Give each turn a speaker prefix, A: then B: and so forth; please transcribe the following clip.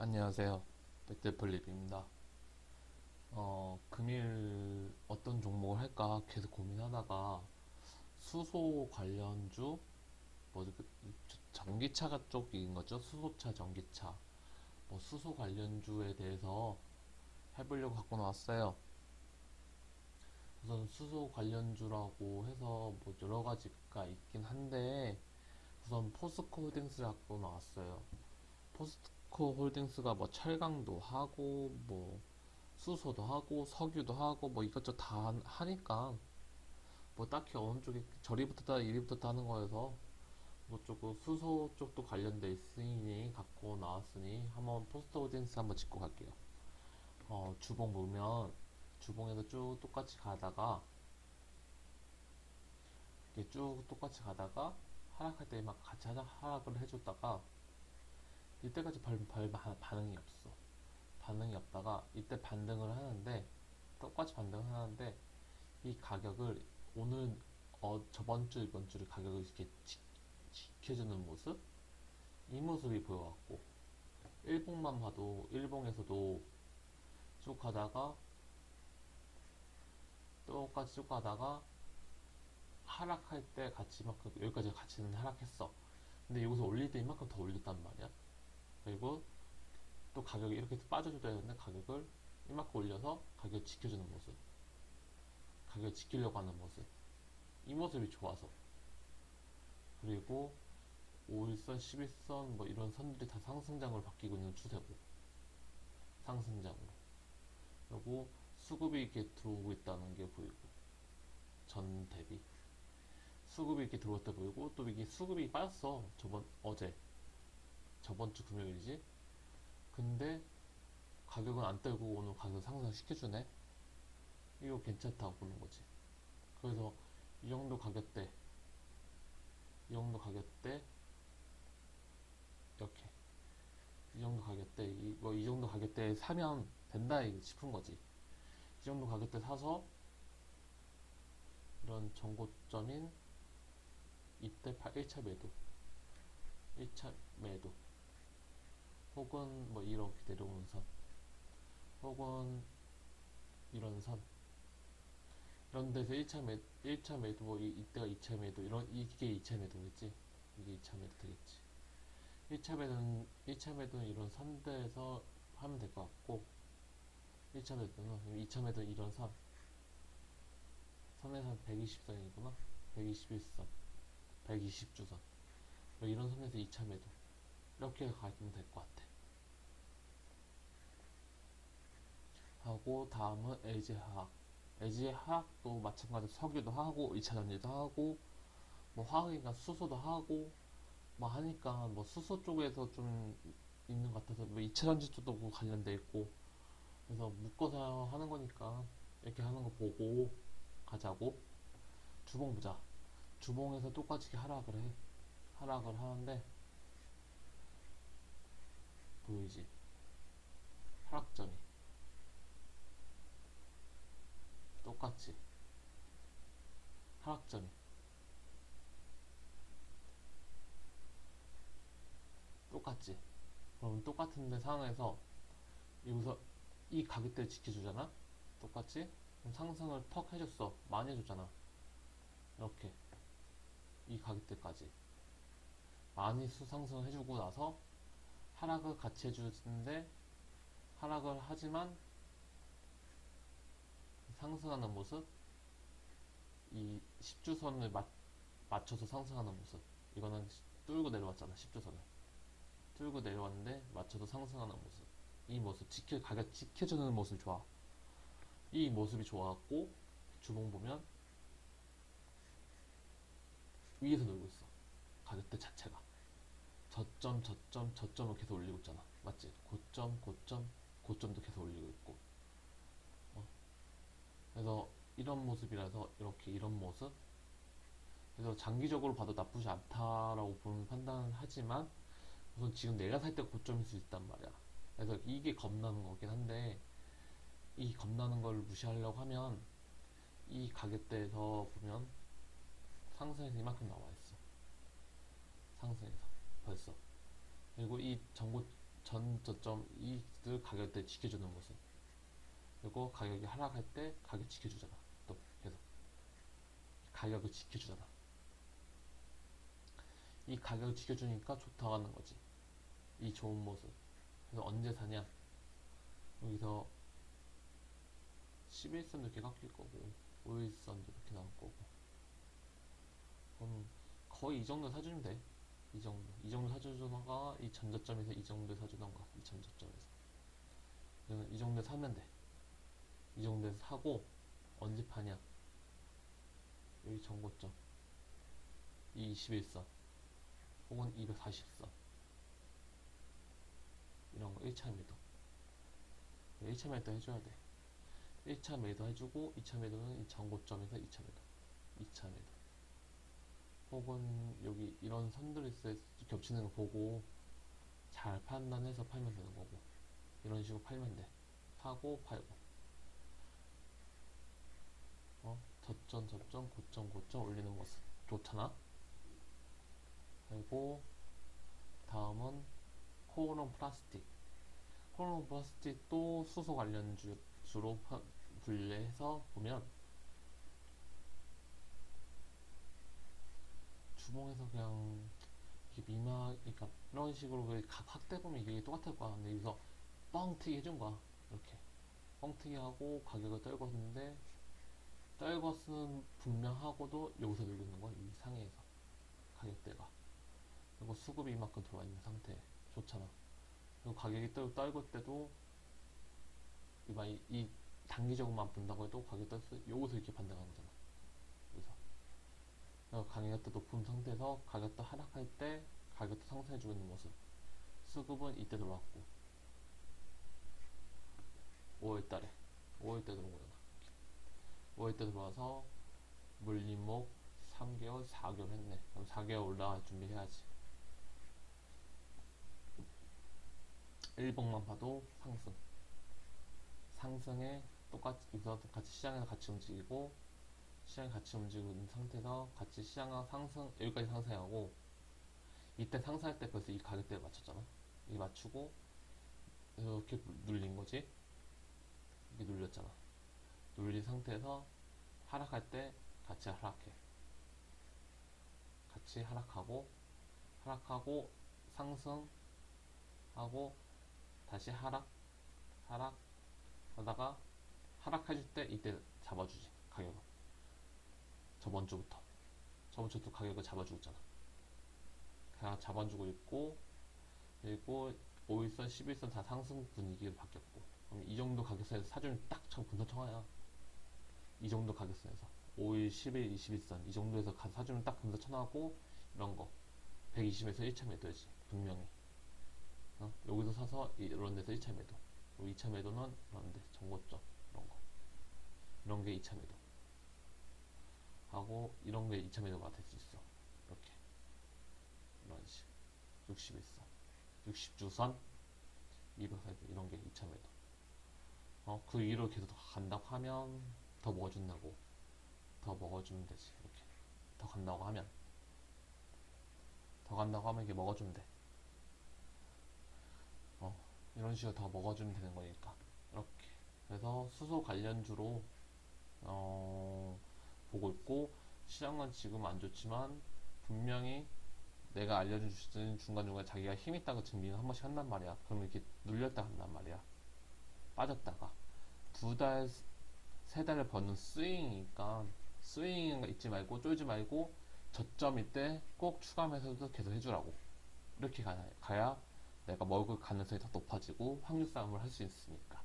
A: 안녕하세요. 백대플립입니다. 어, 금일 어떤 종목을 할까 계속 고민하다가 수소 관련주, 뭐지, 그, 전기차 쪽인 거죠? 수소차, 전기차. 뭐 수소 관련주에 대해서 해보려고 갖고 나왔어요. 우선 수소 관련주라고 해서 뭐 여러 가지가 있긴 한데 우선 포스코 홀딩스를 갖고 나왔어요. 포스 코 홀딩스가 뭐 철강도 하고 뭐 수소도 하고 석유도 하고 뭐 이것저것 다 한- 하니까 뭐 딱히 어느 쪽에 저리 붙었다 이리 붙었다 하는 거여서 뭐 조금 수소 쪽도 관련돼 있으니 갖고 나왔으니 한번 포스코 홀딩스 한번 짚고 갈게요. 어, 주봉 보면 주봉에서 쭉 똑같이 가다가 이렇게 쭉 똑같이 가다가 하락할 때 막 같이 하락을 해줬다가 이때까지 별, 별 바- 반응이 없어. 반응이 없다가 이때 반등을 하는데 똑같이 반등을 하는데 이 가격을 오늘 어, 저번 주 이번 주를 가격을 이렇게 지, 지켜주는 모습 이 모습이 보여갖고 일봉만 봐도 일봉에서도 쭉 가다가 똑같이 쭉 가다가 하락할 때 같이 이만큼 여기까지 같이는 하락했어. 근데 여기서 올릴 때 이만큼 더 올렸단 말이야. 그리고 또 가격이 이렇게 빠져줘야 되는데 가격을 이만큼 올려서 가격을 지켜주는 모습. 가격을 지키려고 하는 모습. 이 모습이 좋아서. 그리고 5일선, 11선 뭐 이런 선들이 다 상승장으로 바뀌고 있는 추세고. 상승장으로. 그리고 수급이 이렇게 들어오고 있다는 게 보이고. 전 대비. 수급이 이렇게 들어왔다 보이고 또 이게 수급이 빠졌어. 저번 어제. 저번 주 금요일이지. 근데 가격은 안 떨고 오늘 가격 상승시켜주네. 이거 괜찮다고 보는 거지. 그래서 이 정도 가격대, 이 정도 가격대, 이렇게 이 정도 가격대, 이, 뭐 이 정도 가격대에 사면 된다 이거 싶은 거지. 이 정도 가격대 사서 이런 정고점인 이때 1차 매도, 1차 매도. 혹은 뭐 이렇게 내려오는 선 혹은 이런 선. 이런 데서 1차 매 1차 매도 뭐 이, 이때가 2차 매도 이런 이게 2차 매도겠지? 이게 2차 매도 되겠지. 1차 매도는 1차 매도는 이런 선대에서 하면 될 것 같고 1차 매도는 2차 매도는 이런 선. 선에서 120선이구나? 121선 120주선. 뭐 이런 선에서 2차 매도 이렇게 가면 될 것 같아. 하고 다음은 LG 화학. LG 화학도 마찬가지로 석유도 하고 2차 전지도 하고 뭐 화학이나 수소도 하고 뭐 하니까 뭐 수소 쪽에서 좀 있는 것 같아서 뭐 2차 전지 쪽도 뭐 관련돼 있고 그래서 묶어서 하는 거니까 이렇게 하는 거 보고 가자고 주봉 보자. 주봉에서 똑같이 하락을 해. 하락을 하는데 보이지? 하락점이 똑같이 하락점이 똑같지? 그럼 똑같은데 상황에서 여기서 이 가격대를 지켜주잖아? 똑같이? 그럼 상승을 턱 해줬어 많이 해줬잖아 이렇게 이 가격대까지 많이 수상승 해주고 나서 하락을 같이 해주는데 하락을 하지만 상승하는 모습 이 10주선을 맞, 맞춰서 상승하는 모습. 이거는 시- 뚫고 내려왔잖아 10주선을. 뚫고 내려왔는데 맞춰서 상승하는 모습. 이 모습 지켜 가격 지켜주는 모습이 좋아. 이 모습이 좋아갖고 주봉 보면 위에서 놀고 있어. 가격대 자체가 저점, 저점, 저점을 계속 올리고 있잖아. 맞지? 고점, 고점, 고점도 계속 올리고 있고. 어. 그래서 이런 모습이라서 이렇게 이런 모습. 그래서 장기적으로 봐도 나쁘지 않다라고 보는 판단은 하지만 우선 지금 내가 살 때 고점일 수 있단 말이야. 그래서 이게 겁나는 거긴 한데 이 겁나는 걸 무시하려고 하면 이 가격대에서 보면 상승해서 이만큼 나와 있어. 상승해서. 벌써. 그리고 이 전고 전 저점 이익을 가격대 지켜주는 모습. 그리고 가격이 하락할 때 가격 지켜주잖아. 또 계속 가격을 지켜주잖아. 이 가격을 지켜주니까 좋다고 하는 거지. 이 좋은 모습. 그래서 언제 사냐? 여기서 11선도 이렇게 깎일 거고 5일선도 이렇게 나올 거고 그럼 거의 이 정도 사주면 돼. 이 정도. 이 정도 사주던가 이 전저점에서 이 정도 사주던가 이 전저점에서. 이 정도 사면 돼. 이 정도에서 사고 언제 파냐? 여기 전고점. 이 21선. 혹은 240선. 이런 거 1차 매도. 1차 매도 해줘야 돼. 1차 매도 해주고 2차 매도는 이 전고점에서 2차 매도. 2차 매도. 혹은 여기 이런 선들이 겹치는 거 보고 잘 판단해서 팔면 되는 거고 이런 식으로 팔면 돼. 사고 팔고. 어? 저점 저점 고점 고점 올리는 모습 좋잖아? 그리고 다음은 코오롱 플라스틱. 코오롱 플라스틱 도 수소 관련주 주로 파- 분류해서 보면 주봉에서 그냥 이렇게 미막, 그러니까 이런 식으로 그각 확대 보면 이게 똑같을 거야. 근데 여기서 뻥튀기 해준 거야. 이렇게 뻥튀기 하고 가격을 떨궜는데 떨궜은 분명하고도 여기서 누르는 거야. 이 상해에서 가격대가 그리고 수급이 이만큼 들어와 있는 상태 좋잖아. 그리고 가격이 떨, 떨굴 때도 이봐 이, 이 단기적으로만 본다고 해도 가격 떨때 여기서 이렇게 반등하는 거잖아. 그리고 가격대 높은 상태에서 가격대 하락할 때 가격대 상승해주고 있는 모습. 수급은 이때 들어왔고 5월달에 5월때 들어온 거잖아. 5월때 들어와서 물림목 3개월 4개월 했네. 그럼 4개월 올라갈 준비해야지. 1봉만 봐도 상승. 상승에 똑같이 여기서 같이 시장에서 같이 움직이고 시장이 같이 움직이고 있는 상태에서 같이 시장과 상승 여기까지 상승하고 이때 상승할 때 벌써 이 가격대에 맞췄잖아. 이 맞추고 이렇게 눌린 거지. 이게 눌렸잖아. 눌린 상태에서 하락할 때 같이 하락해. 같이 하락하고 하락하고 상승하고 다시 하락 하락 하다가 하락해줄 때 이때 잡아주지 가격을 저번 주부터. 저번 주부터 가격을 잡아주고 있잖아. 다 잡아주고 있고 그리고 5일선 11선 다 상승 분위기로 바뀌었고. 그럼 이 정도 가격선에서 사주면 딱저 분선 청하야. 이 정도 가격선에서. 5일 10일 21선. 이 정도에서 가서 사주면 딱 분선 청하고 이런 거. 120에서 1차 매도지 분명히. 어? 여기서 사서 이런 데서 1차 매도. 그리고 2차 매도는 이런 데 정고점 이런 거. 이런 게 2차 매도 하고 이런 게 2차 매도가 될 수 있어. 이렇게. 이런 식. 61선 60주선 200선 이런 게 2차 매도. 어, 그 위로 계속 간다고 하면 더 먹어준다고. 더 먹어주면 되지. 이렇게. 더 간다고 하면. 더 간다고 하면 이게 먹어주면 돼. 어, 이런 식으로 더 먹어주면 되는 거니까. 이렇게. 그래서 수소 관련주로 어, 보고 있고 시장은 지금 안 좋지만 분명히 내가 알려준 주는 중간중간 자기가 힘 있다고 증빙을 한 번씩 한단 말이야. 그러면 이렇게 눌렸다 한단 말이야. 빠졌다가. 두 달, 세 달을 버는 스윙이니까 스윙 잊지 말고 쫄지 말고 저점일 때 꼭 추가 매수도 계속 해주라고. 이렇게 가야, 가야 내가 먹을 가능성이 더 높아지고 확률 싸움을 할 수 있으니까